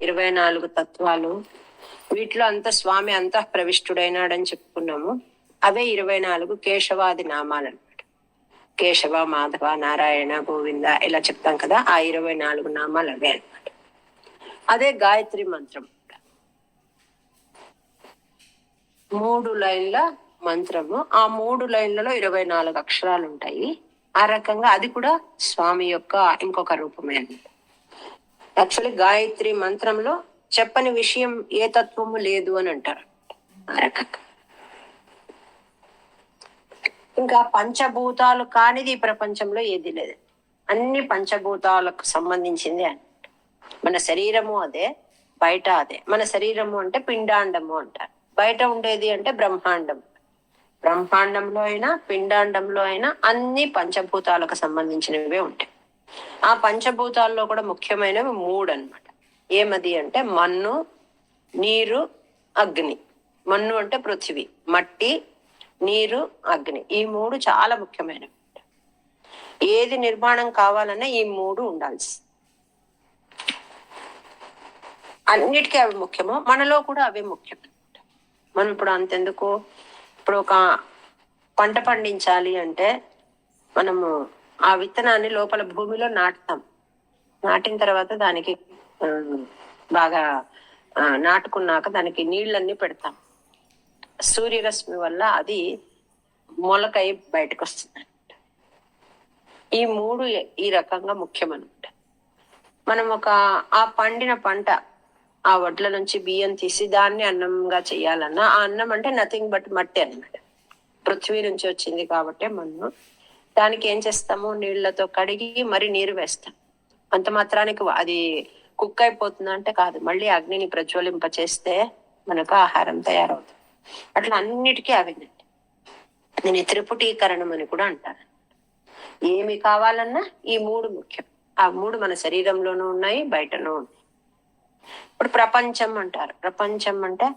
ఇరవై నాలుగు తత్వాలు. వీటిలో అంత స్వామి అంత ప్రవిష్టుడైనాడని చెప్పుకున్నాము. అవే ఇరవై నాలుగు కేశవాది నామాలు అనమాట కేశవ మాధవ నారాయణ గోవింద ఇలా చెప్తాం కదా ఆ ఇరవై నాలుగు నామాలు అవే అనమాట అదే గాయత్రి మంత్రం మూడు లైన్ల మంత్రము. ఆ మూడు లైన్లలో ఇరవై నాలుగు అక్షరాలు ఉంటాయి ఆ రకంగా అది కూడా స్వామి యొక్క ఇంకొక రూపమే అనమాట యాక్చువల్లీ గాయత్రి మంత్రంలో చెప్పని విషయం ఏ తత్వము లేదు అని అంటారు. ఆ రకంగా ఇంకా పంచభూతాలు కానిది ఈ ప్రపంచంలో ఏది లేదు. అన్ని పంచభూతాలకు సంబంధించింది అని. మన శరీరము అదే బయట అదే. మన శరీరము అంటే పిండాండము అంటారు. బయట ఉండేది అంటే బ్రహ్మాండం బ్రహ్మాండంలో అయినా పిండాండంలో అయినా అన్ని పంచభూతాలకు సంబంధించినవే ఉంటాయి. ఆ పంచభూతాల్లో కూడా ముఖ్యమైనవి మూడు అన్నమాట ఏమది అంటే మన్ను నీరు అగ్ని. మన్ను అంటే పృథివీ మట్టి నీరు అగ్ని. ఈ మూడు చాలా ముఖ్యమైనవి. ఏది నిర్మాణం కావాలన్నా ఈ మూడు ఉండాల్సి. అన్నిటికీ అవి ముఖ్యము మనలో కూడా అవే ముఖ్యం. మనం ఇప్పుడు అంతెందుకు? ఇప్పుడు ఒక పంట పండించాలి అంటే మనము ఆ విత్తనాన్ని లోపల భూమిలో నాటుతాం. నాటిన తర్వాత దానికి బాగా నాటుకున్నాక దానికి నీళ్ళన్నీ పెడతాం. సూర్యరశ్మి వల్ల అది మొలకై బయటకు వస్తుంది ఈ మూడు ఈ రకంగా ముఖ్యమనమాట మనం ఒక ఆ పండిన పంట ఆ వడ్ల నుంచి బియ్యం తీసి దాన్ని అన్నంగా చేయాలన్నా ఆ అన్నం అంటే నథింగ్ బట్ మట్టి అనమాట పృథ్వీ నుంచి వచ్చింది కాబట్టి మనం దానికి ఏం చేస్తాము? నీళ్ళతో కడిగి మరి నీరు వేస్తాం. అంత మాత్రానికి అది కుక్ అయిపోతుంది అంటే కాదు. మళ్ళీ అగ్నిని ప్రజ్వలింప చేస్తే మనకు ఆహారం తయారవుతుంది. అట్లా అన్నిటికీ అవినండి దీని త్రిపుటీకరణం అని కూడా అంటారు. ఏమి కావాలన్నా ఈ మూడు ముఖ్యం. ఆ మూడు మన శరీరంలోనూ ఉన్నాయి బయటనూ ఉన్నాయి. ఇప్పుడు ప్రపంచం అంటారు. ప్రపంచం అంటే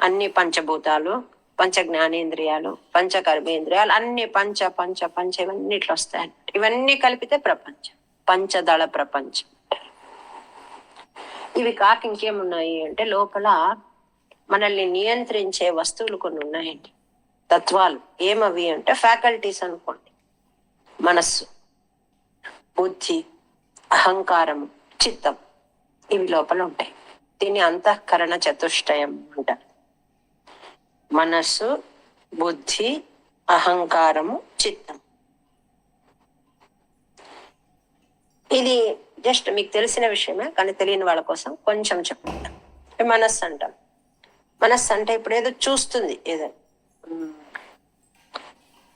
అన్ని పంచభూతాలు పంచ జ్ఞానేంద్రియాలు పంచ కర్మేంద్రియాలు అన్ని పంచ పంచ పంచ ఇవన్నీ ఇట్లా వస్తాయంట ఇవన్నీ కలిపితే ప్రపంచం. పంచదళ ప్రపంచం. ఇవి కాక ఇంకేమున్నాయి అంటే లోపల మనల్ని నియంత్రించే వస్తువులు కొన్ని ఉన్నాయండి. తత్వాలు. ఏమవి అంటే ఫ్యాకల్టీస్ అనుకోండి. మనస్సు బుద్ధి అహంకారము చిత్తం. ఇవి లోపల ఉంటాయి. దీన్ని అంతఃకరణ చతుష్టయం అంటారు. మనస్సు బుద్ధి అహంకారము చిత్తం. ఇది జస్ట్ మీకు తెలిసిన విషయమే కానీ తెలియని వాళ్ళ కోసం కొంచెం చెప్పుకుంటాం మనస్సు అంటాం. మనస్సు అంటే ఇప్పుడు ఏదో చూస్తుంది ఏదో.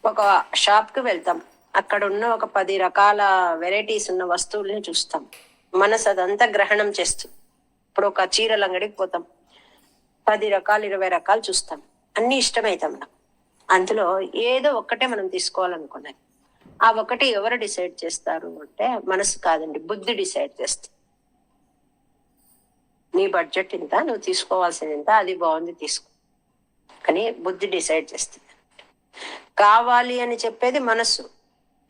ఒక షాప్కి వెళ్తాం. అక్కడ ఉన్న ఒక పది రకాల వెరైటీస్ ఉన్న వస్తువుల్ని చూస్తాం. మనసు అదంతా గ్రహణం చేస్తుంది. ఇప్పుడు ఒక చీరల అంగడికి పోతాం. పది రకాలు ఇరవై రకాలు చూస్తాం. అన్ని ఇష్టమైతాం మనకు అందులో ఏదో ఒక్కటే మనం తీసుకోవాలనుకున్నది ఆ ఒకటి ఎవరు డిసైడ్ చేస్తారు అంటే మనసు కాదండి బుద్ధి డిసైడ్ చేస్తుంది. నీ బడ్జెట్ ఇంత నువ్వు తీసుకోవాల్సింది ఇంత అది బాగుంది తీసుకో. కానీ బుద్ధి డిసైడ్ చేస్తుంది. కావాలి అని చెప్పేది మనసు.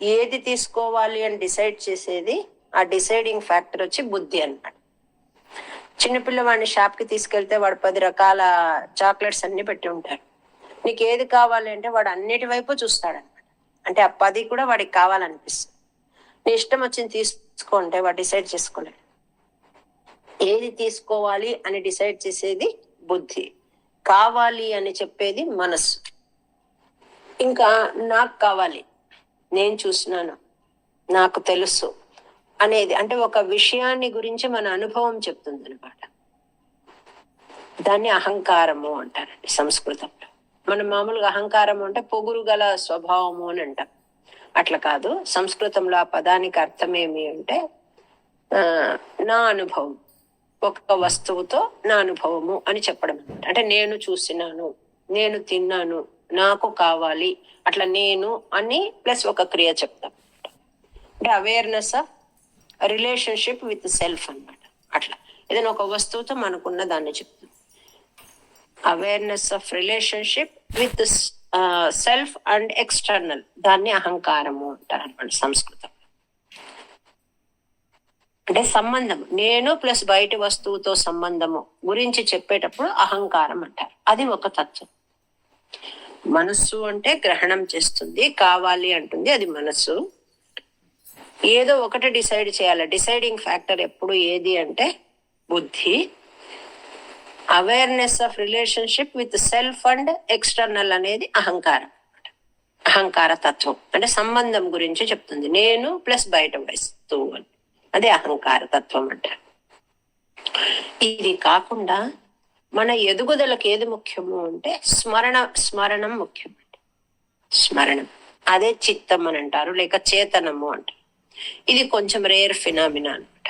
ఏది తీసుకోవాలి అని డిసైడ్ చేసేది ఆ డిసైడింగ్ ఫ్యాక్టర్ వచ్చి బుద్ధి అన్నమాట. చిన్నపిల్లవాడిని షాప్కి తీసుకెళ్తే వాడు పది రకాల చాక్లెట్స్ అన్ని పెట్టి ఉంటారు నీకు ఏది కావాలి అంటే వాడు అన్నిటి వైపు చూస్తాడనమాట అంటే ఆ పది కూడా వాడికి కావాలనిపిస్తుంది. నీ ఇష్టం వచ్చింది తీసుకుంటే వాడు డిసైడ్ చేసుకోలేడు. ఏది తీసుకోవాలి అని డిసైడ్ చేసేది బుద్ధి. కావాలి అని చెప్పేది మనస్సు. ఇంకా నాకు కావాలి. నేను చూసినాను. నాకు తెలుసు. అనేది అంటే ఒక విషయాన్ని గురించి మన అనుభవం చెప్తుంది అనమాట దాన్ని అహంకారము అంటారండి సంస్కృతంలో. మనం మామూలుగా అహంకారం అంటే పొగురు గల స్వభావము అని అంటాం. అట్లా కాదు సంస్కృతంలో ఆ పదానికి అర్థం ఏమి అంటే ఆ, నా అనుభవం ఒక వస్తువుతో నా అనుభవము అని చెప్పడం అన్నమాట. అంటే నేను చూసినాను నేను తిన్నాను నాకు కావాలి అట్లా నేను అని ప్లస్ ఒక క్రియ చెప్తాం అంటే awareness of relationship with self అన్నమాట. అట్లా. ఏదైనా ఒక వస్తువుతో మనకున్న దాన్ని చెప్తుంది awareness of relationship with self and external. దాన్ని అహంకారము అంటారు అనమాట సంస్కృతం. అంటే సంబంధం. నేను ప్లస్ బయటి వస్తువుతో సంబంధము గురించి చెప్పేటప్పుడు అహంకారం అంటారు. అది ఒక తత్వం. మనస్సు అంటే గ్రహణం చేస్తుంది కావాలి అంటుంది అది మనస్సు. ఏదో ఒకటి డిసైడ్ చేయాలి. డిసైడింగ్ ఫ్యాక్టర్ ఎప్పుడు ఏది అంటే బుద్ధి awareness of relationship with self and external అనేది అహంకారం అహంకార తత్వం అంటే సంబంధం గురించి చెప్తుంది. నేను ప్లస్ బయట వస్తువు అని. అదే అహంకార తత్వం అంటారు ఇది కాకుండా మన ఎదుగుదలకు ఏది ముఖ్యము అంటే స్మరణ స్మరణం ముఖ్యం స్మరణం. అదే చిత్తం అని అంటారు లేక చేతనము అంటారు. ఇది కొంచెం రేర్ ఫినామినా అనమాట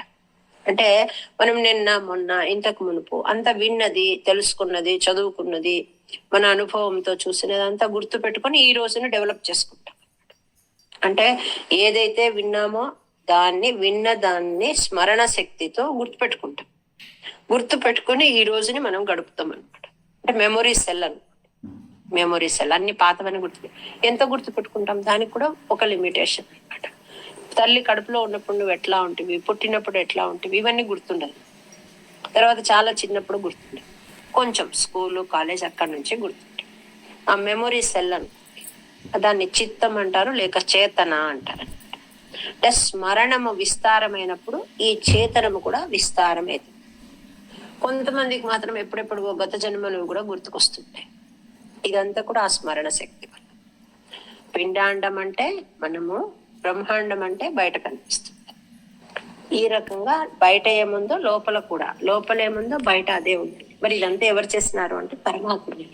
అంటే మనం నిన్న మొన్న ఇంతకు మునుపు అంత విన్నది తెలుసుకున్నది చదువుకున్నది మన అనుభవంతో చూసినది అంతా గుర్తు పెట్టుకొని ఈ రోజును డెవలప్ చేసుకుంటాం. అంటే ఏదైతే విన్నామో దాన్ని విన్న దాన్ని స్మరణ శక్తితో గుర్తుపెట్టుకుంటాం గుర్తు పెట్టుకుని ఈ రోజుని మనం గడుపుతాం అనమాట అంటే మెమొరీ సెల్ అనమాట మెమొరీ సెల్ అన్ని పాతవని గుర్తు. ఎంత గుర్తు పెట్టుకుంటాం? దానికి కూడా ఒక లిమిటేషన్ తల్లి కడుపులో ఉన్నప్పుడు నువ్వు ఎట్లా ఉంటివి? పుట్టినప్పుడు ఎట్లా ఉంటివి? ఇవన్నీ గుర్తుండదు. తర్వాత చాలా చిన్నప్పుడు గుర్తుండదు. కొంచెం స్కూలు కాలేజ్ అక్కడి నుంచే గుర్తుంటాయి. ఆ మెమొరీ సెల్ అని దాన్ని చిత్తం అంటారు లేక చేతన అంటారు. అంటే స్మరణము విస్తారమైనప్పుడు ఈ చేతనము కూడా విస్తారమైంది. కొంతమందికి మాత్రం ఎప్పుడెప్పుడు గత జన్మలు కూడా గుర్తుకొస్తుంటాయి. ఇదంతా కూడా ఆ స్మరణ శక్తి వల్ల. పిండాండం అంటే మనము బ్రహ్మాండం అంటే బయట కనిపిస్తుంది. ఈ రకంగా బయట ఏముందో లోపల కూడా లోపల ఏముందో బయట అదే ఉంది. మరి ఇదంతా ఎవరు చేస్తున్నారు అంటే పరమాత్మని.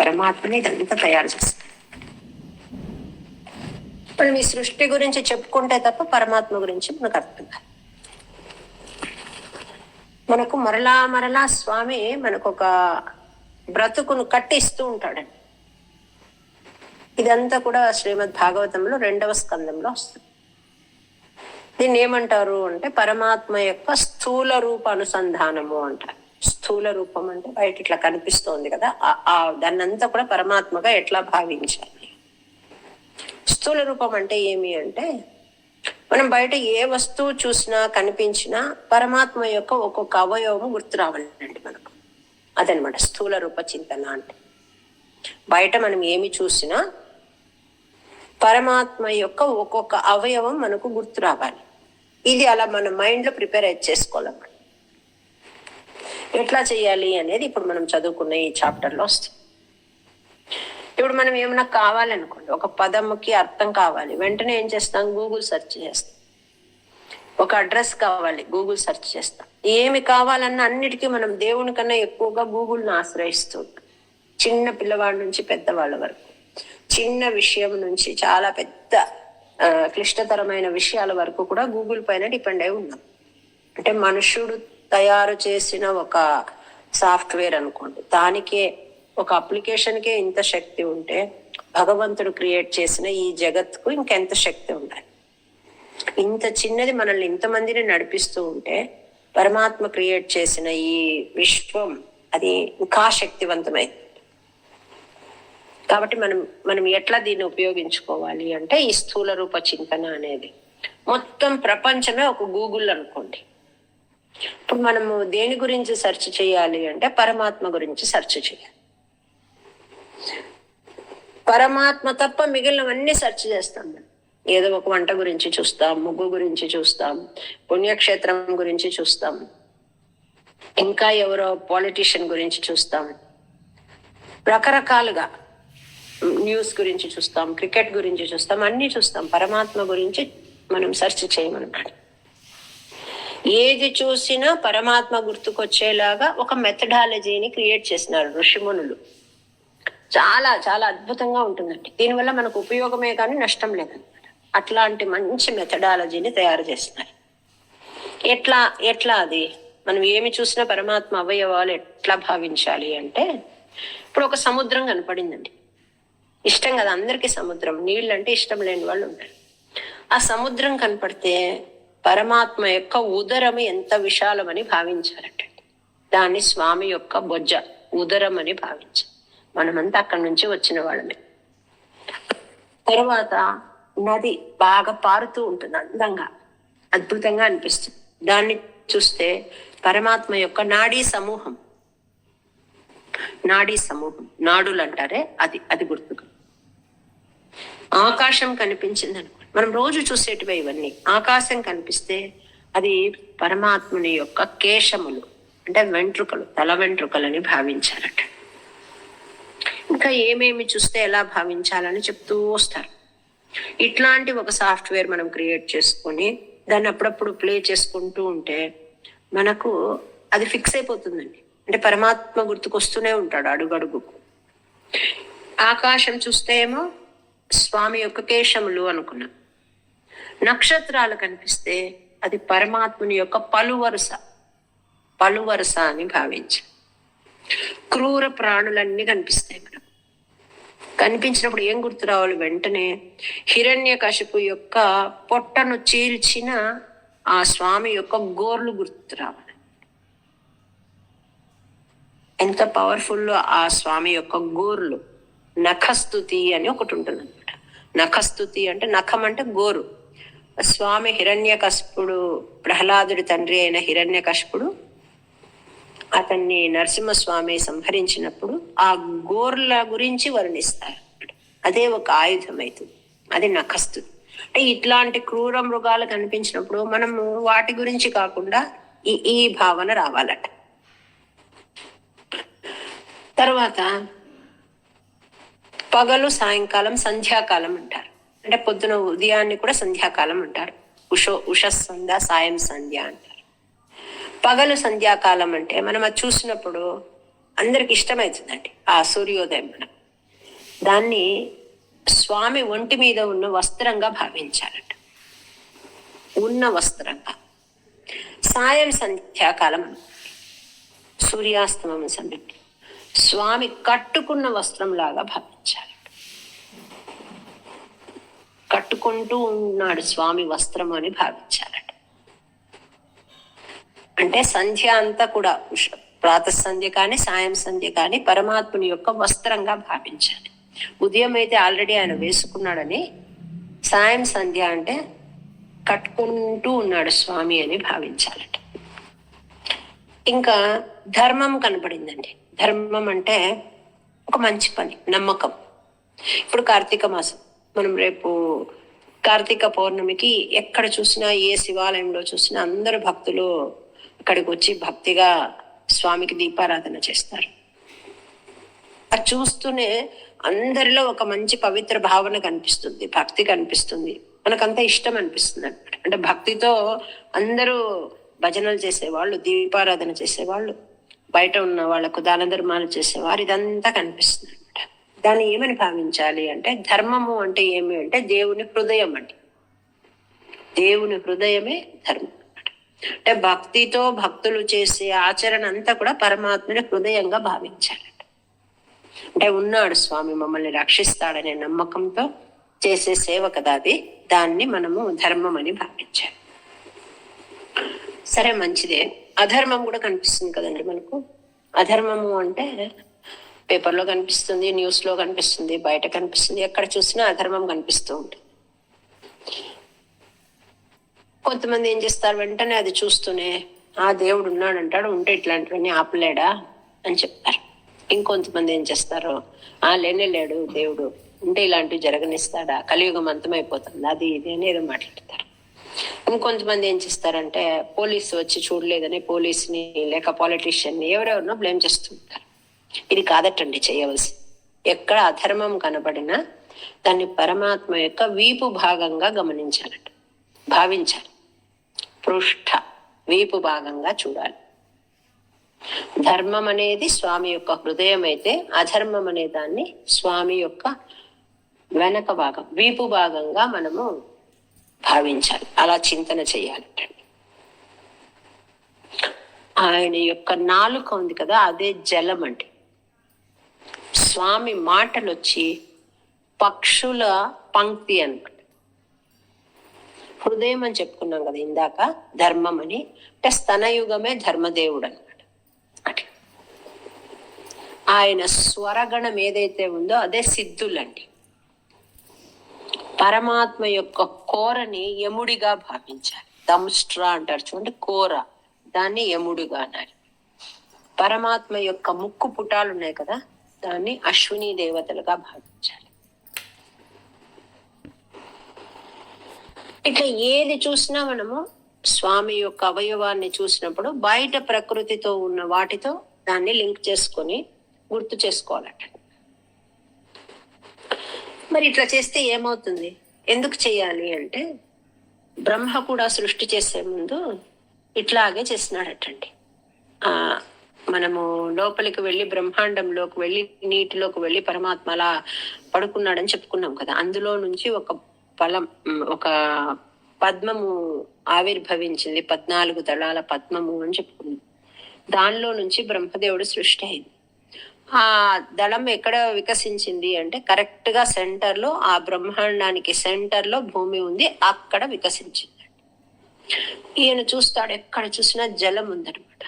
పరమాత్మని ఇదంతా తయారు చేస్తారు మనం ఈ సృష్టి గురించి చెప్పుకుంటే తప్ప పరమాత్మ గురించి మనకు అర్థం కాదు. మనకు మరలా మరలా స్వామి మనకు ఒక బ్రతుకును కట్టిస్తూ ఉంటాడండి. ఇదంతా కూడా శ్రీమద్ భాగవతంలో రెండవ స్కందంలో వస్తుంది. దీన్ని ఏమంటారు అంటే పరమాత్మ యొక్క స్థూల రూప అనుసంధానము అంటారు. స్థూల రూపం అంటే బయట ఇట్లా కనిపిస్తోంది కదా ఆ దాన్నంతా కూడా పరమాత్మగా ఎట్లా భావించాలి? స్థూల రూపం అంటే ఏమి అంటే మనం బయట ఏ వస్తువు చూసినా కనిపించినా పరమాత్మ యొక్క ఒక్కొక్క అవయవం గుర్తు రావాలండి మనకు. అదనమాట స్థూల రూప చింతన అంటే. బయట మనం ఏమి చూసినా పరమాత్మ యొక్క ఒక్కొక్క అవయవం మనకు గుర్తు రావాలి. ఇది అలా మన మైండ్లో ప్రిపేర్ చేసుకోవాలి ఎట్లా చేయాలి అనేది ఇప్పుడు మనం చదువుకున్న ఈ చాప్టర్లో వస్తుంది. ఇప్పుడు మనం ఏమైనా కావాలనుకోండి ఒక పదముకి అర్థం కావాలి వెంటనే ఏం చేస్తాం? గూగుల్ సెర్చ్ చేస్తాం. ఒక అడ్రస్ కావాలి గూగుల్ సెర్చ్ చేస్తాం. ఏమి కావాలన్నా అన్నిటికీ మనం దేవుని కన్నా ఎక్కువగా గూగుల్ని ఆశ్రయిస్తూ చిన్న పిల్లవాడి నుంచి పెద్దవాళ్ళ వరకు. చిన్న విషయం నుంచి చాలా పెద్ద క్లిష్టతరమైన విషయాల వరకు కూడా గూగుల్ పైన డిపెండ్ అయి ఉన్నాం. అంటే మనుషుడు తయారు చేసిన ఒక సాఫ్ట్వేర్ అనుకోండి దానికే ఒక అప్లికేషన్కే ఇంత శక్తి ఉంటే భగవంతుడు క్రియేట్ చేసిన ఈ జగత్కు ఇంకెంత శక్తి ఉండాలి? ఇంత చిన్నది మనల్ని ఇంతమందిని నడిపిస్తూ ఉంటే పరమాత్మ క్రియేట్ చేసిన ఈ విశ్వం అది ఇంకా శక్తివంతమైంది. కాబట్టి మనం మనం ఎట్లా దీన్ని ఉపయోగించుకోవాలి అంటే ఈ స్థూల రూప చింతన అనేది. మొత్తం ప్రపంచమే ఒక గూగుల్ అనుకోండి. ఇప్పుడు మనము దేని గురించి సెర్చ్ చేయాలి అంటే పరమాత్మ గురించి సెర్చ్ చేయాలి. పరమాత్మ తప్ప మిగిలినవన్నీ సెర్చ్ చేస్తాం మనం. ఏదో ఒక వంట గురించి చూస్తాం ముగ్గు గురించి చూస్తాం పుణ్యక్షేత్రం గురించి చూస్తాం ఇంకా ఎవరో పాలిటీషియన్ గురించి చూస్తాం. రకరకాలుగా. న్యూస్ గురించి చూస్తాం క్రికెట్ గురించి చూస్తాం అన్ని చూస్తాం. పరమాత్మ గురించి మనం సెర్చ్ చేయమన్నమాట. ఏది చూసినా పరమాత్మ గుర్తుకొచ్చేలాగా ఒక మెథడాలజీని క్రియేట్ చేసినారు ఋషిమునులు. చాలా చాలా అద్భుతంగా ఉంటుందండి. దీనివల్ల మనకు ఉపయోగమే కానీ నష్టం లేదన్నమాట. అట్లాంటి మంచి మెథడాలజీని తయారు చేస్తున్నారు. ఎట్లా ఎట్లా అది? మనం ఏమి చూసినా పరమాత్మ అవయవాలు ఎట్లా భావించాలి అంటే ఇప్పుడు ఒక సముద్రం కనపడిందండి. ఇష్టం కదా అందరికీ సముద్రం నీళ్ళు అంటే ఇష్టం లేని వాళ్ళు ఉంటారు ఆ సముద్రం కనపడితే పరమాత్మ యొక్క ఉదరం ఎంత విశాలమని భావించారట. దాన్ని స్వామి యొక్క బొజ్జ ఉదరం అని భావించారు. మనమంతా అక్కడి నుంచి వచ్చిన వాళ్ళమే. తర్వాత నది బాగా పారుతూ ఉంటుంది అందంగా అద్భుతంగా అనిపిస్తుంది. దాన్ని చూస్తే పరమాత్మ యొక్క నాడీ సమూహం నాడీ సమూహం. నాడులు అంటారే అది అది గుర్తుగా ఆకాశం కనిపించింది అనుకో మనం రోజు చూసేటివే ఇవన్నీ. ఆకాశం కనిపిస్తే అది పరమాత్ముని యొక్క కేశములు అంటే వెంట్రుకలు తల వెంట్రుకలని భావించారట. ఇంకా ఏమేమి చూస్తే ఎలా భావించాలని చెప్తూ వస్తారు. ఇట్లాంటి ఒక సాఫ్ట్వేర్ మనం క్రియేట్ చేసుకొని దాన్ని అప్పుడప్పుడు ప్లే చేసుకుంటూ ఉంటే మనకు అది ఫిక్స్ అయిపోతుందండి. అంటే పరమాత్మ గుర్తుకొస్తూనే ఉంటాడు అడుగడుగుకు ఆకాశం చూస్తే ఏమో స్వామి యొక్క కేశములు అనుకున్నా. నక్షత్రాలు కనిపిస్తే అది పరమాత్ముని యొక్క పలువరుస. పలువరుస అని భావించ. క్రూర ప్రాణులన్నీ కనిపిస్తాయి మనకు కనిపించినప్పుడు ఏం గుర్తు రావాలి? వెంటనే హిరణ్య కశిపు యొక్క పొట్టను చీల్చిన ఆ స్వామి యొక్క గోర్లు గుర్తు రావాలి. ఎంత పవర్ఫుల్ ఆ స్వామి యొక్క గోర్లు. నఖస్తుతి అని ఒకటి ఉంటుంది అనమాట నఖస్తుతి అంటే నఖం అంటే గోరు. స్వామి హిరణ్య కశపుడు ప్రహ్లాదుడి తండ్రి అయిన హిరణ్య కశపుడు అతన్ని నరసింహస్వామి సంహరించినప్పుడు ఆ గోర్ల గురించి వర్ణిస్తారు. అదే ఒక ఆయుధం అవుతుంది అది నఖస్థుతి అంటే ఇట్లాంటి క్రూర మృగాలు కనిపించినప్పుడు మనము వాటి గురించి కాకుండా ఈ ఈ భావన రావాలట. తర్వాత పగలు సాయంకాలం సంధ్యాకాలం అంటారు. అంటే పొద్దున ఉదయాన్ని కూడా సంధ్యాకాలం అంటారు. ఉషో ఉష సంధ్య సాయం సంధ్య అంటారు. పగలు సంధ్యాకాలం అంటే మనం అది చూసినప్పుడు అందరికి ఇష్టమవుతుందండి ఆ సూర్యోదయం మనం. దాన్ని స్వామి ఒంటి మీద ఉన్న వస్త్రంగా భావించాలట. ఉన్న వస్త్రంగా. సాయం సంధ్యాకాలం. సూర్యాస్తమం సమయంలో స్వామి కట్టుకున్న వస్త్రం లాగా భావించాలి. కట్టుకుంటూ ఉన్నాడు స్వామి వస్త్రం అని భావించాలట అంటే సంధ్య అంతా కూడా ప్రాత సంధ్య కానీ సాయం సంధ్య కానీ పరమాత్ముని యొక్క వస్త్రంగా భావించాలి. ఉదయం అయితే ఆల్రెడీ ఆయన వేసుకున్నాడని సాయం సంధ్య అంటే కట్టుకుంటూ ఉన్నాడు స్వామి అని భావించాలట. ఇంకా ధర్మం కనపడిందండి. ధర్మం అంటే ఒక మంచి పని నమ్మకం. ఇప్పుడు కార్తీక మాసం. మనం రేపు కార్తీక పౌర్ణమికి ఎక్కడ చూసినా ఏ శివాలయంలో చూసినా అందరు భక్తులు అక్కడికి వచ్చి భక్తిగా స్వామికి దీపారాధన చేస్తారు. అది చూస్తూనే అందరిలో ఒక మంచి పవిత్ర భావన కనిపిస్తుంది భక్తి కనిపిస్తుంది. మనకంతా ఇష్టం అనిపిస్తుంది అనమాట అంటే భక్తితో అందరూ భజనలు చేసేవాళ్ళు దీపారాధన చేసేవాళ్ళు. బయట ఉన్న వాళ్ళకు దాన ధర్మాలు చేసేవారు ఇదంతా కనిపిస్తుంది అనమాట దాన్ని ఏమని భావించాలి అంటే ధర్మము అంటే ఏమి అంటే దేవుని హృదయం అండి. దేవుని హృదయమే ధర్మం అంటే భక్తితో భక్తులు చేసే ఆచరణ అంతా కూడా పరమాత్మని హృదయంగా భావించాలి. అంటే ఉన్నాడు స్వామి మమ్మల్ని రక్షిస్తాడనే నమ్మకంతో చేసే సేవ కదా అది. దాన్ని మనము ధర్మం అని భావించాలి. సరే మంచిదే. అధర్మం కూడా కనిపిస్తుంది కదండి మనకు. అధర్మము అంటే పేపర్లో కనిపిస్తుంది న్యూస్లో కనిపిస్తుంది బయట కనిపిస్తుంది ఎక్కడ చూసినా అధర్మం కనిపిస్తూ ఉంటుంది. కొంతమంది ఏం చేస్తారు వెంటనే అది చూస్తూనే ఆ దేవుడు ఉన్నాడు అంటాడు ఉంటే ఇట్లాంటివన్నీ ఆపలేడా? అని చెప్తారు. ఇంకొంతమంది ఏం చేస్తారు ఆ లేనే లేడు దేవుడు ఉంటే ఇలాంటివి జరగనిస్తాడా? కలియుగం అంతమైపోతుంది? అది ఇది అనేది ఏదో మాట్లాడతారు. ఇంకొంతమంది ఏం చేస్తారంటే పోలీసు వచ్చి చూడలేదని పోలీస్ని లేక పాలిటీషియన్ని ఎవరెవరినో బ్లేమ్ చేస్తుంటారు. ఇది కాదటండి చేయవలసి. ఎక్కడ అధర్మం కనబడినా దాన్ని పరమాత్మ యొక్క వీపు భాగంగా గమనించాలట. భావించాలి. పృష్ఠ వీపు భాగంగా చూడాలి. ధర్మం అనేది స్వామి యొక్క హృదయం అయితే అధర్మం అనే దాన్ని స్వామి యొక్క వెనక భాగం వీపు భాగంగా మనము భావించాలి. అలా చింతన చేయాలి. ఆయన యొక్క నాలుక ఉంది కదా అదే జలం అండి. స్వామి మాటలు వచ్చి పక్షుల పంక్తి అనమాట హృదయం అని చెప్పుకున్నాం కదా ఇందాక ధర్మం అని. అంటే స్తనయుగమే ధర్మదేవుడు అనమాట ఆయన స్వరగణం ఏదైతే ఉందో అదే సిద్ధులండి. పరమాత్మ యొక్క కోరని యముడిగా భావించాలి. దంస్ట్రా అంటారు చూడండి కోర. దాన్ని యముడుగా అనాలి. పరమాత్మ యొక్క ముక్కు పుటాలు ఉన్నాయి కదా దాన్ని అశ్విని దేవతలుగా భావించాలి. ఇట్లా ఏది చూసినా మనము స్వామి యొక్క అవయవాన్ని చూసినప్పుడు బయట ప్రకృతితో ఉన్న వాటితో దాన్ని లింక్ చేసుకొని గుర్తు చేసుకోవాలట. మరి ఇట్లా చేస్తే ఏమవుతుంది? ఎందుకు చేయాలి అంటే బ్రహ్మ కూడా సృష్టి చేసే ముందు ఇట్లాగే చేసినాడటండి ఆ మనము లోపలికి వెళ్ళి బ్రహ్మాండంలోకి వెళ్ళి నీటిలోకి వెళ్ళి పరమాత్మ అలా పడుకున్నాడని చెప్పుకున్నాం కదా. అందులో నుంచి ఒక ఫలం ఒక పద్మము ఆవిర్భవించింది. పద్నాలుగు దళాల పద్మము అని చెప్పుకున్నాం. దానిలో నుంచి బ్రహ్మదేవుడు సృష్టి అయింది. ఆ దళం ఎక్కడ వికసించింది అంటే కరెక్ట్గా సెంటర్లో ఆ బ్రహ్మాండానికి సెంటర్లో భూమి ఉంది అక్కడ వికసించింది. ఈయన చూస్తాడు ఎక్కడ చూసినా జలం ఉందనమాట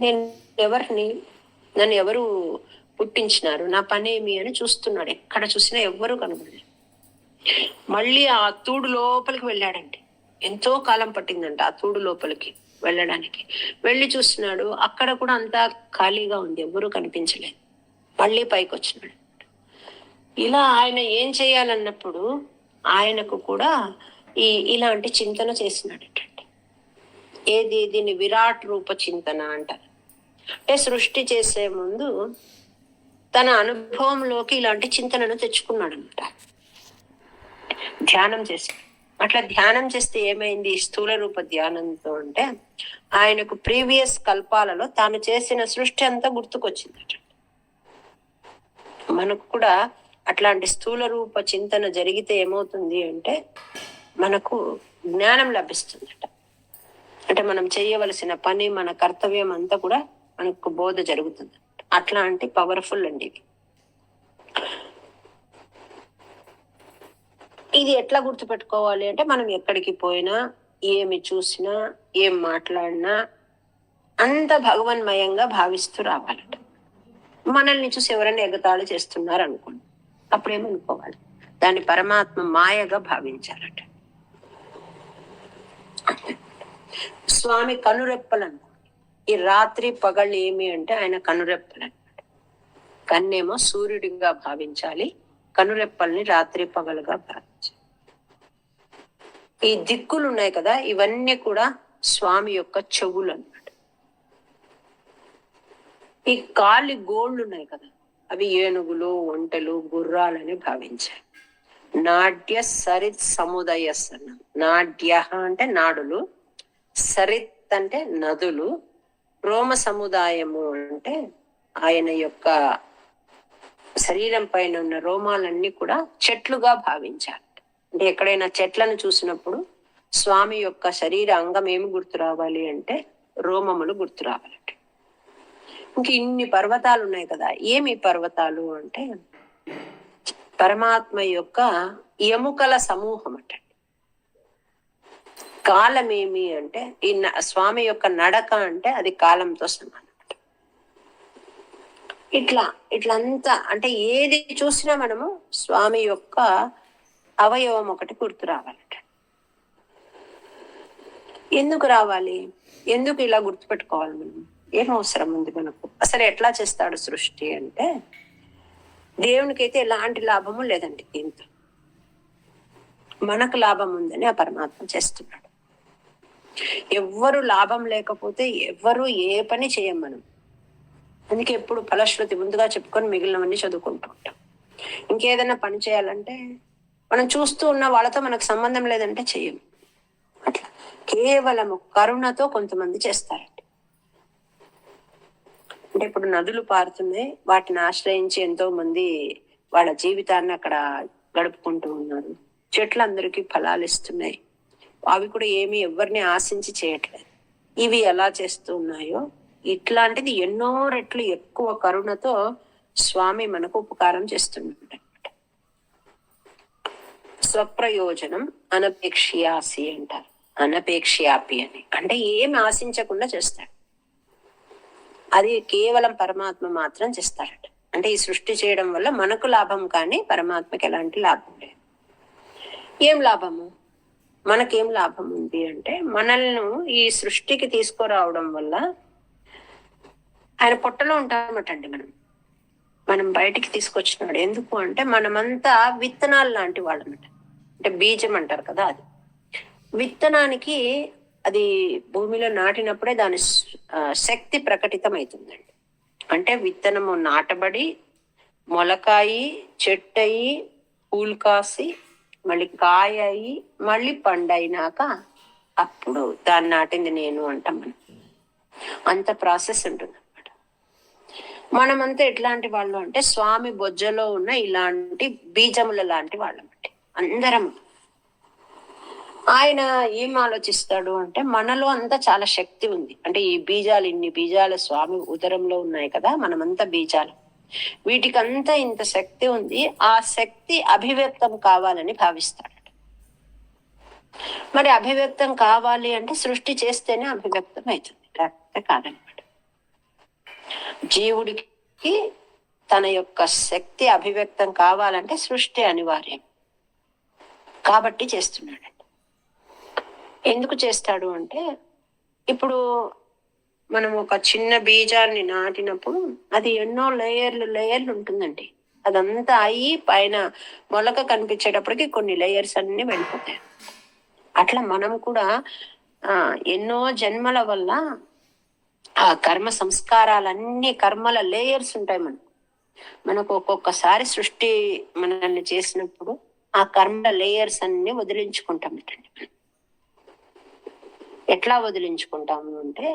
నేను ఎవరిని నన్ను ఎవరు పుట్టించినారు నా పనేమి అని చూస్తున్నాడు. ఎక్కడ చూసినా ఎవ్వరూ కనబడలేదు. మళ్ళీ ఆ తూడు లోపలికి వెళ్ళాడండి. ఎంతో కాలం పట్టిందంట ఆ తూడు లోపలికి వెళ్ళడానికి. వెళ్ళి చూస్తున్నాడు అక్కడ కూడా అంతా ఖాళీగా ఉంది ఎవ్వరూ కనిపించలేదు. మళ్ళీ పైకి వచ్చినాడు ఇలా ఆయన ఏం చేయాలన్నప్పుడు ఆయనకు కూడా ఈ ఇలాంటి చింతన చేసినాడటండి. ఏది దీన్ని విరాట్ రూప చింతన అంటారు. అంటే సృష్టి చేసే ముందు తన అనుభవంలోకి ఇలాంటి చింతనను తెచ్చుకున్నాడు అనమాట ధ్యానం చేసి అట్లా ధ్యానం చేస్తే ఏమైంది? స్థూల రూప ధ్యానంతో అంటే ఆయనకు ప్రీవియస్ కల్పాలలో తాను చేసిన సృష్టి అంతా గుర్తుకొచ్చిందట. మనకు కూడా అట్లాంటి స్థూల రూప చింతన జరిగితే ఏమవుతుంది అంటే మనకు జ్ఞానం లభిస్తుందట. అంటే మనం చేయవలసిన పని మన కర్తవ్యం అంతా కూడా మనకు బోధ జరుగుతుంది. అట్లాంటి పవర్ఫుల్ అండి ఇది. ఇది ఎట్లా గుర్తుపెట్టుకోవాలి అంటే మనం ఎక్కడికి పోయినా ఏమి చూసినా ఏం మాట్లాడినా అంత భగవన్మయంగా భావిస్తూ రావాలట. మనల్ని చూసి ఎవరైనా ఎగతాళి చేస్తున్నారు అనుకోండి అప్పుడేమనుకోవాలి? దాన్ని పరమాత్మ మాయగా భావించాలట స్వామి కనురెప్పలు అనుకోండి ఈ రాత్రి పగళ్ళు ఏమి అంటే ఆయన కనురెప్పలు అనమాట కన్నేమో సూర్యుడిగా భావించాలి కనురెప్పల్ని రాత్రి పగలుగా భావించాలి. ఈ దిక్కులు ఉన్నాయి కదా ఇవన్నీ కూడా స్వామి యొక్క చెవులు ఈ కాలి గోళ్ళు ఉన్నాయి కదా అవి ఏనుగులు ఒంటెలు గుర్రాలని భావించాలి నాట్య సరిత్ సముదయస్ అన్నాం నాట్య అంటే నాడులు సరిత్ అంటే నదులు రోమ సముదాయము అంటే ఆయన యొక్క శరీరం పైన ఉన్న రోమాలన్నీ కూడా చెట్లుగా భావించాలి. అంటే ఎక్కడైనా చెట్లను చూసినప్పుడు స్వామి యొక్క శరీర అంగం ఏమి గుర్తు రావాలి అంటే రోమములు గుర్తు రావాలంటే. ఇంక ఇన్ని పర్వతాలు ఉన్నాయి కదా ఏమి పర్వతాలు అంటే పరమాత్మ యొక్క ఎముకల సమూహం అంట. కాలం ఏమి అంటే ఈ న- స్వామి యొక్క నడక అంటే అది కాలంతో సమానం ఇట్లా ఇట్లంతా అంటే ఏది చూసినా మనము స్వామి యొక్క అవయవం ఒకటి గుర్తు రావాలట. ఎందుకు రావాలి? ఎందుకు ఇలా గుర్తుపెట్టుకోవాలి మనం? ఏం అవసరం ఉంది మనకు? అసలు ఎట్లా చేస్తాడు సృష్టి అంటే దేవునికైతే ఎలాంటి లాభము లేదండి దీంతో. మనకు లాభం ఉందని ఆ పరమాత్మ చేస్తున్నాడు. ఎవ్వరు లాభం లేకపోతే ఎవ్వరు ఏ పని చేయం మనం. అందుకే ఎప్పుడు ఫలశ్రుతి ముందుగా చెప్పుకొని మిగిలినవన్నీ చదువుకుంటూ ఉంటాం. ఇంకేదైనా పని చేయాలంటే మనం చూస్తూ ఉన్న వాళ్ళతో మనకు సంబంధం లేదంటే చేయం అట్లా. కేవలము కరుణతో కొంతమంది చేస్తారు. అంటే ఇప్పుడు నదులు పారుతున్నాయి వాటిని ఆశ్రయించి ఎంతో మంది వాళ్ళ జీవితాన్ని అక్కడ గడుపుకుంటూ ఉన్నారు. చెట్లు అందరికీ ఫలాలు ఇస్తున్నాయి. అవి కూడా ఏమి ఎవరిని ఆశించి చేయట్లేదు. ఇవి ఎలా చేస్తూ ఉన్నాయో ఇట్లాంటిది ఎన్నో రెట్లు ఎక్కువ కరుణతో స్వామి మనకు ఉపకారం చేస్తున్నాడు స్వప్రయోజనం అనపేక్షయాసి అంటారు. అనపేక్షయాపి అని. అంటే ఏమి ఆశించకుండా చేస్తాడు. అది కేవలం పరమాత్మ మాత్రం చేస్తాడట అంటే ఈ సృష్టి చేయడం వల్ల మనకు లాభం కానీ పరమాత్మకి ఎలాంటి లాభం లేదు. ఏం లాభము? మనకేం లాభం ఉంది అంటే మనల్ని ఈ సృష్టికి తీసుకురావడం వల్ల ఆయన పొట్టలో ఉంటామటండి మనం. మనం బయటికి తీసుకొచ్చినాడు. ఎందుకు అంటే మనమంతా విత్తనాలు లాంటి వాళ్ళమట. అంటే బీజం అంటారు కదా అది. విత్తనానికి అది భూమిలో నాటినప్పుడే దాని శక్తి ప్రకటితమవుతుందండి అంటే విత్తనము నాటబడి మొలకాయి చెట్టయి పూలు కాసి మళ్ళీ కాయ అయి మళ్ళీ పండైనాక అప్పుడు దాన్ని నాటింది నేను అంటాం మనం. అంత ప్రాసెస్ ఉంటుంది అనమాట మనమంతా ఎట్లాంటి వాళ్ళు అంటే స్వామి బొజ్జలో ఉన్న ఇలాంటి బీజముల లాంటి వాళ్ళమండి. అందరం ఆయన ఏం ఆలోచిస్తాడు అంటే మనలో అంతా చాలా శక్తి ఉంది. అంటే ఈ బీజాలు ఇన్ని బీజాలు స్వామి ఉదరంలో ఉన్నాయి కదా మనమంతా బీజాలు. వీటికంతా ఇంత శక్తి ఉంది ఆ శక్తి అభివ్యక్తం కావాలని భావిస్తాడు. మరి అభివ్యక్తం కావాలి అంటే సృష్టి చేస్తేనే అభివ్యక్తం అవుతుంది. లేకపోతే కాదనమాట. జీవుడికి తన యొక్క శక్తి అభివ్యక్తం కావాలంటే సృష్టి అనివార్యం. కాబట్టి చేస్తున్నాడు. ఎందుకు చేస్తాడు అంటే ఇప్పుడు మనం ఒక చిన్న బీజాన్ని నాటినప్పుడు అది ఎన్నో లేయర్లు లేయర్లు ఉంటుందండి. అదంతా అయ్యి పైన మొలక కనిపించేటప్పటికి కొన్ని లేయర్స్ అన్ని వెళ్ళిపోతాయి. అట్లా మనం కూడా ఆ ఎన్నో జన్మల వల్ల ఆ కర్మ సంస్కారాలన్నీ కర్మల లేయర్స్ ఉంటాయి మనకు. మనకు ఒక్కొక్కసారి సృష్టి మనల్ని చేసినప్పుడు ఆ కర్మల లేయర్స్ అన్ని వదిలించుకుంటాం మనం. ఎట్లా వదిలించుకుంటాము అంటే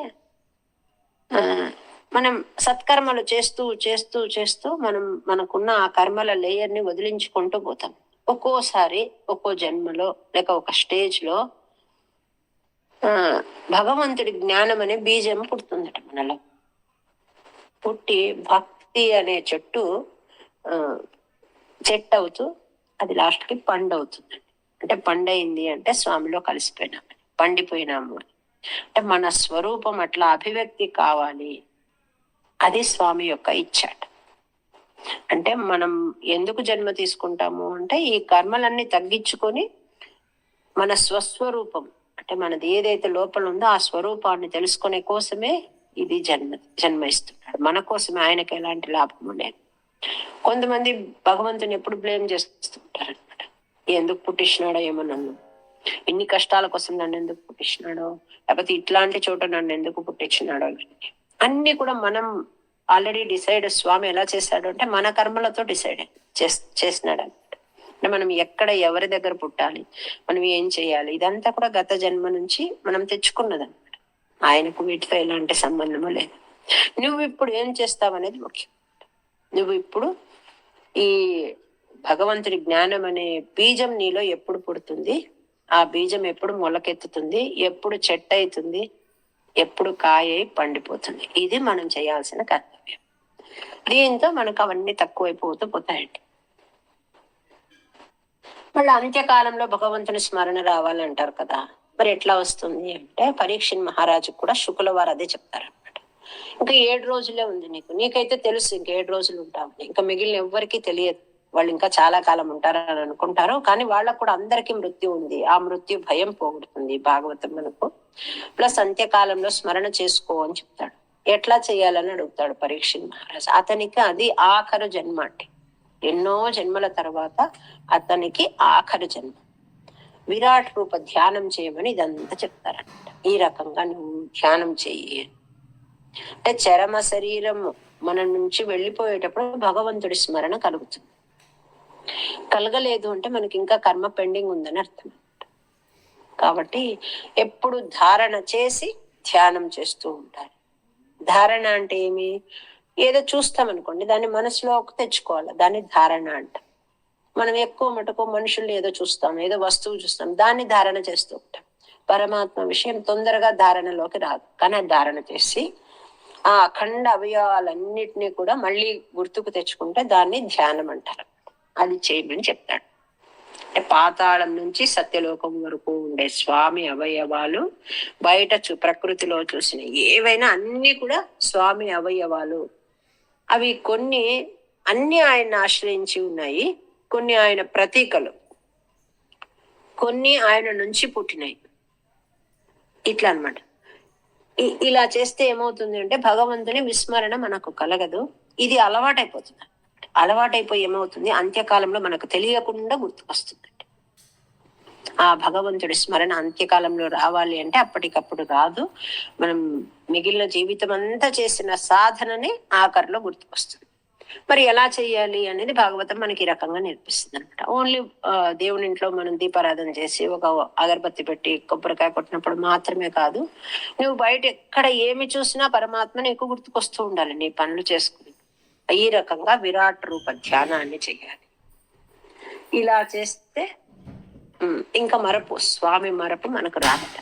మనం సత్కర్మలు చేస్తూ చేస్తూ చేస్తూ మనం మనకున్న ఆ కర్మల లేయర్ని వదిలించుకుంటూ పోతాం. ఒక్కోసారి ఒక్కో జన్మలో లేక ఒక స్టేజ్లో భగవంతుడి జ్ఞానం అనే బీజం పుడుతుందట మనలో. పుట్టి భక్తి అనే చెట్టు చెట్టు అవుతూ అది లాస్ట్కి పండు అవుతుందండి అంటే పండయింది అంటే స్వామిలో కలిసిపోయినామని పండిపోయినాము. అని. అంటే మన స్వరూపం అట్లా అభివ్యక్తి కావాలి. అది స్వామి యొక్క ఇచ్చాట. అంటే మనం ఎందుకు జన్మ తీసుకుంటాము? అంటే ఈ కర్మలన్నీ తగ్గించుకొని మన స్వస్వరూపం అంటే మనది ఏదైతే లోపల ఉందో ఆ స్వరూపాన్ని తెలుసుకునే కోసమే ఇది జన్మ జన్మ ఇస్తున్నాడు మన కోసమే ఆయనకి ఎలాంటి లాభము లేదు. కొంతమంది భగవంతుని ఎప్పుడు బ్లేమ్ చేస్తుంటారు అనమాట ఎందుకు పుట్టించినాడో ఏమో నన్ను ఎన్ని కష్టాల కోసం నన్ను ఎందుకు పుట్టించినాడో లేకపోతే ఇట్లాంటి చోట నన్ను ఎందుకు పుట్టించినాడో అన్ని కూడా మనం ఆల్రెడీ డిసైడ్ స్వామి ఎలా చేశాడు అంటే మన కర్మలతో డిసైడ్ చేసినాడు అంటే మనం ఎక్కడ ఎవరి దగ్గర పుట్టాలి మనం ఏం చేయాలి ఇదంతా కూడా గత జన్మ నుంచి మనం తెచ్చుకున్నది అనమాట ఆయనకు వీటితో ఎలాంటి సంబంధము లేదు. నువ్వు ఇప్పుడు ఏం చేస్తావు అనేది ముఖ్యం. నువ్వు ఇప్పుడు ఈ భగవంతుడి జ్ఞానం అనే బీజం నీలో ఎప్పుడు పుడుతుంది? ఆ బీజం ఎప్పుడు మొలకెత్తుతుంది ఎప్పుడు చెట్టు అవుతుంది ఎప్పుడు కాయ అయి పండిపోతుంది. ఇది మనం చేయాల్సిన కర్తవ్యం. దీంతో మనకు అవన్నీ తక్కువైపోతూ పోతాయండి. మళ్ళీ అంత్యకాలంలో భగవంతుని స్మరణ రావాలంటారు కదా. మరి ఎట్లా వస్తుంది అంటే పరీక్షణ్ మహారాజు కూడా శుక్రవారం అదే చెప్తారనమాట ఇంకా ఏడు రోజులే ఉంది నీకు. నీకైతే తెలుసు ఇంకా ఏడు రోజులు ఉంటామని ఇంకా మిగిలిన ఎవ్వరికీ తెలియదు. వాళ్ళు ఇంకా చాలా కాలం ఉంటారని అనుకుంటారు. కానీ వాళ్ళకు కూడా అందరికీ మృత్యు ఉంది. ఆ మృత్యు భయం పోగొడుతుంది భాగవతం మనకు. ప్లస్ అంత్యకాలంలో స్మరణ చేసుకో అని చెప్తాడు. ఎట్లా చేయాలని అడుగుతాడు పరీక్ష మహారాజ్. అతనికి అది ఆఖరు జన్మ అంటే ఎన్నో జన్మల తర్వాత అతనికి ఆఖరు జన్మ. విరాట్ రూప ధ్యానం చేయమని ఇదంతా చెప్తారంట. ఈ రకంగా నువ్వు ధ్యానం చెయ్యి అంటే చరమ శరీరం మన నుంచి వెళ్ళిపోయేటప్పుడు భగవంతుడి స్మరణ కలుగుతుంది. కలగలేదు అంటే మనకి ఇంకా కర్మ పెండింగ్ ఉందని అర్థం. కాబట్టి ఎప్పుడు ధారణ చేసి ధ్యానం చేస్తూ ఉంటారు. ధారణ అంటే ఏమి? ఏదో చూస్తాం అనుకోండి దాన్ని మనసులోకి తెచ్చుకోవాలి దాన్ని ధారణ అంట. మనం ఎక్కువ మటుకు మనుషుల్ని ఏదో చూస్తాం ఏదో వస్తువు చూస్తాం దాన్ని ధారణ చేస్తూ ఉంటాం. పరమాత్మ విషయం తొందరగా ధారణలోకి రాదు. కానీ అది ధారణ చేసి ఆ అఖండ అవయవాలన్నిటినీ కూడా మళ్ళీ గుర్తుకు తెచ్చుకుంటే దాన్ని ధ్యానం అంటారు. అది చేయమని చెప్తాడు. అంటే పాతాళం నుంచి సత్యలోకం వరకు ఉండే స్వామి అవయవాలు బయట చూ ప్రకృతిలో చూసిన ఏవైనా అన్ని కూడా స్వామి అవయవాలు. అవి కొన్ని అన్ని ఆయన ఆశ్రయించి ఉన్నాయి కొన్ని ఆయన ప్రతీకలు. కొన్ని ఆయన నుంచి పుట్టినాయి. ఇట్లా అనమాట ఇ- ఇలా చేస్తే ఏమవుతుంది అంటే భగవంతుని విస్మరణ మనకు కలగదు. ఇది అలవాటైపోతుంది. అలవాటైపోయి ఏమవుతుంది? అంత్యకాలంలో మనకు తెలియకుండా గుర్తుకొస్తుంది ఆ భగవంతుడి స్మరణ అంత్యకాలంలో రావాలి అంటే అప్పటికప్పుడు రాదు. మనం మిగిలిన జీవితం అంతా చేసిన సాధనని ఆఖరిలో గుర్తుకొస్తుంది మరి ఎలా చేయాలి అనేది భాగవతం మనకి ఈ రకంగా నేర్పిస్తుంది అనమాట ఓన్లీ దేవుని ఇంట్లో మనం దీపారాధన చేసి ఒక అగరబత్తి పెట్టి కొబ్బరికాయ కొట్టినప్పుడు మాత్రమే కాదు నువ్వు బయట ఎక్కడ ఏమి చూసినా పరమాత్మ నీకు గుర్తుకొస్తూ ఉండాలి. నీ పనులు చేసుకుని ఈ రకంగా విరాట్ రూప ధ్యానాన్ని చేయాలి. ఇలా చేస్తే ఇంకా మరపు స్వామి మరపు మనకు రాదట.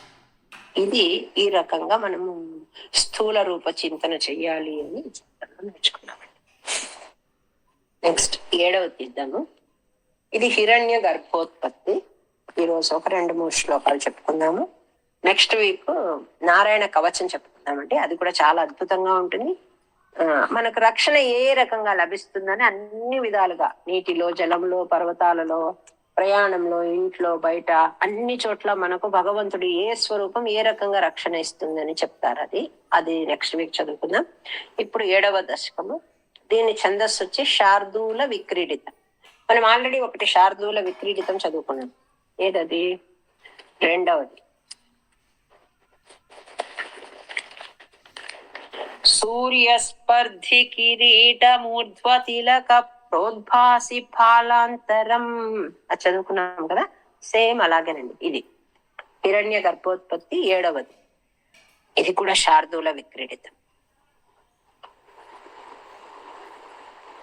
ఇది ఈ రకంగా మనము స్థూల రూప చింతన చెయ్యాలి అని నేర్చుకున్నామండి. నెక్స్ట్ ఏడవ తీద్దాము ఇది హిరణ్య గర్భోత్పత్తి. ఈరోజు ఒక రెండు మూడు శ్లోకాలు చెప్పుకుందాము. నెక్స్ట్ వీక్ నారాయణ కవచం చెప్పుకుందామండి. అది కూడా చాలా అద్భుతంగా ఉంటుంది. మనకు రక్షణ ఏ రకంగా లభిస్తుందని అన్ని విధాలుగా నీటిలో జలంలో పర్వతాలలో ప్రయాణంలో ఇంట్లో బయట అన్ని చోట్ల మనకు భగవంతుడు ఏ స్వరూపం ఏ రకంగా రక్షణ ఇస్తుందని చెప్తారు అది. అది నెక్స్ట్ వీక్ చదువుకుందాం. ఇప్పుడు ఏడవ దశకము. దీని ఛందస్సు వచ్చి శార్దూల విక్రీడితం. మనం ఆల్రెడీ ఒకటి శార్దూల విక్రీడితం చదువుకున్నాం. ఏదది? రెండవది. సూర్యస్పర్ధి కిరీటమూర్ధ్వ తిలక ప్రోద్భాసి ఫాలాంతరం. అది చదువుకున్నాం కదా? సేమ్ అలాగేనండి ఇది. హిరణ్య గర్భోత్పత్తి ఏడవది. ఇది కూడా శార్దూల విక్రీడితం.